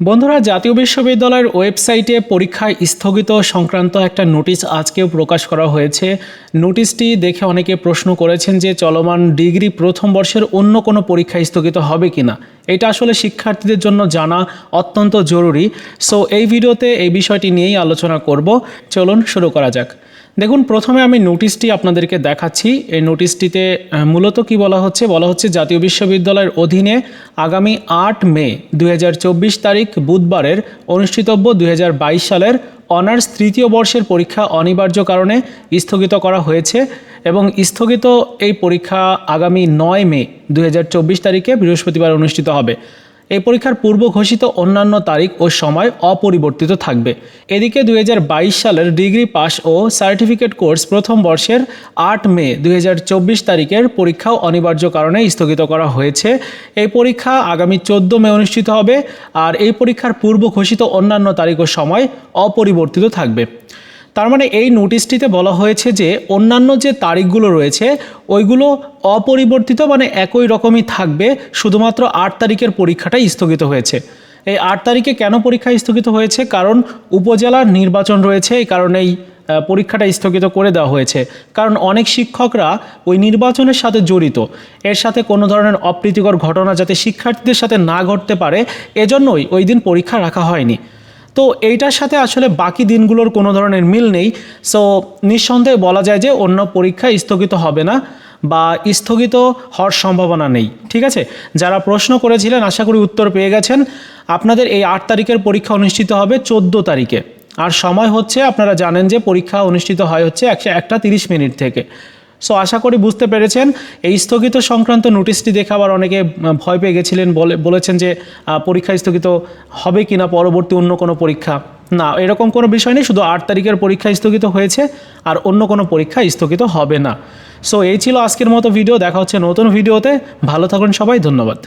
বন্ধুরা, জাতীয় বিশ্ববিদ্যালয়ের ওয়েবসাইটে পরীক্ষা স্থগিত সংক্রান্ত একটা নোটিশ আজকেও প্রকাশ করা হয়েছে। নোটিশটি দেখে অনেকে প্রশ্ন করেছেন যে, চলমান ডিগ্রি প্রথম বর্ষের অন্য কোনো পরীক্ষা স্থগিত হবে কি না এটা আসলে শিক্ষার্থীদের জন্য জানা অত্যন্ত জরুরি। সো এই ভিডিওতে এই বিষয়টি নিয়েই আলোচনা করব। চলুন শুরু করা যাক। দেখুন, প্রথমে আমি নোটিশটি আপনাদেরকে দেখাচ্ছি। এই নোটিশটিতে মূলত কি বলা হচ্ছে? বলা হচ্ছে জাতীয় বিশ্ববিদ্যালয়ের অধীনে আগামী আট মে দুই হাজার চব্বিশ তারিখ, বুধবারের অনুষ্ঠিতব্য দুই হাজার বাইশ সালের অনার্স তৃতীয় বর্ষের পরীক্ষা অনিবার্য কারণে স্থগিত করা হয়েছে এবং স্থগিত এই পরীক্ষা আগামী নয় মে দু হাজার চব্বিশ তারিখে বৃহস্পতিবার অনুষ্ঠিত হবে। এই পরীক্ষার পূর্ব ঘোষিত অন্যান্য তারিখ ও সময় অপরিবর্তিত থাকবে। এদিকে দুই হাজার বাইশ সালের ডিগ্রি পাস ও সার্টিফিকেট কোর্স প্রথম বর্ষের আট মে দু হাজার চব্বিশ তারিখের পরীক্ষাও অনিবার্য কারণে স্থগিত করা হয়েছে। এই পরীক্ষা আগামী চোদ্দ মে অনুষ্ঠিত হবে আর এই পরীক্ষার পূর্ব ঘোষিত অন্যান্য তারিখ ও সময় অপরিবর্তিত থাকবে। তার মানে এই নোটিশটিতে বলা হয়েছে যে অন্যান্য যে তারিখগুলো রয়েছে, ওইগুলো অপরিবর্তিত মানে একই রকমই থাকবে, শুধুমাত্র আট তারিখের পরীক্ষাটাই স্থগিত হয়েছে। এই আট তারিখে কেন পরীক্ষা স্থগিত হয়েছে? কারণ উপজেলার নির্বাচন রয়েছে, এই কারণেই পরীক্ষাটা স্থগিত করে দেওয়া হয়েছে। কারণ অনেক শিক্ষকরা ওই নির্বাচনের সাথে জড়িত। এর সাথে কোনো ধরনের অপ্রীতিকর ঘটনা যাতে শিক্ষার্থীদের সাথে না ঘটতে পারে, এজন্যই ওই দিন পরীক্ষা রাখা হয়নি। তো এইটার সাথে আসলে বাকি দিনগুলোর কোনো ধরনের মিল নেই। সো নিঃসন্দেহে বলা যায় যে অন্য পরীক্ষা স্থগিত হবে না বা স্থগিত হওয়ার সম্ভাবনা নেই, ঠিক আছে? যারা প্রশ্ন করেছিলেন, আশা করি উত্তর পেয়ে গেছেন। আপনাদের এই আট তারিখের পরীক্ষা অনুষ্ঠিত হবে চোদ্দ তারিখে। আর সময় হচ্ছে, আপনারা জানেন যে পরীক্ষা অনুষ্ঠিত হয় হচ্ছে একশো একটা তিরিশ মিনিট থেকে। সো আশা করি বুঝতে পেরেছেন। এই স্থগিত সংক্রান্ত নোটিশটি দেখে আবার অনেকে ভয় পেয়ে গেছিলেন বলে, বলেছেন যে পরীক্ষা স্থগিত হবে কি না পরবর্তী অন্য কোনো পরীক্ষা। না, এরকম কোনো বিষয় নেই, শুধু আট তারিখের পরীক্ষা স্থগিত হয়েছে, আর অন্য কোনো পরীক্ষা স্থগিত হবে না। সো এই ছিল আজকের মতো ভিডিও দেখা হচ্ছে নতুন ভিডিওতে ভালো থাকুন সবাই, ধন্যবাদ।